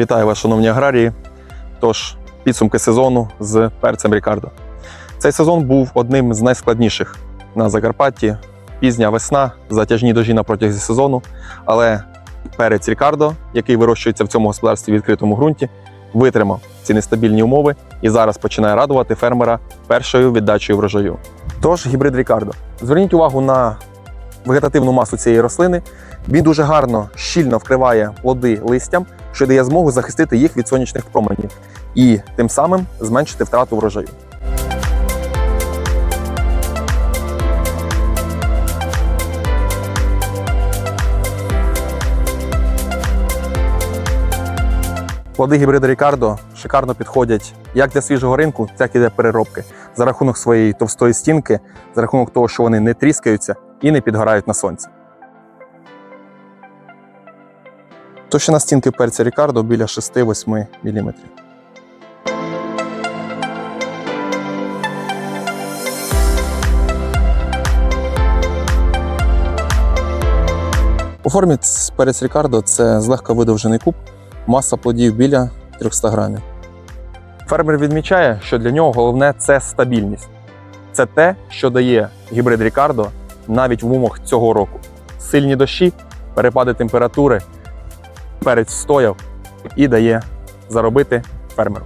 Вітаю вас, шановні аграрії. Тож, підсумки сезону з перцем Рікардо. Цей сезон був одним з найскладніших на Закарпатті. Пізня весна, затяжні дожі на протязі сезону. Але перець Рікардо, який вирощується в цьому господарстві в відкритому ґрунті, витримав ці нестабільні умови і зараз починає радувати фермера першою віддачею врожаю. Тож, гібрид Рікардо. Зверніть увагу на вегетативну масу цієї рослини. Він дуже гарно, щільно вкриває плоди листям, що дає змогу захистити їх від сонячних променів і тим самим зменшити втрату врожаю. Плоди гібрида Рікардо шикарно підходять як для свіжого ринку, так і для переробки за рахунок своєї товстої стінки, за рахунок того, що вони не тріскаються і не підгорають на сонці. Товщина стінки перця Рікардо біля 6-8 мм. У формі перець Рікардо це злегка видовжений куб, маса плодів біля 300 грамів. Фермер відмічає, що для нього головне це стабільність. Це те, що дає гібрид Рікардо навіть в умовах цього року. Сильні дощі, перепади температури, перець стояв і дає заробити фермеру.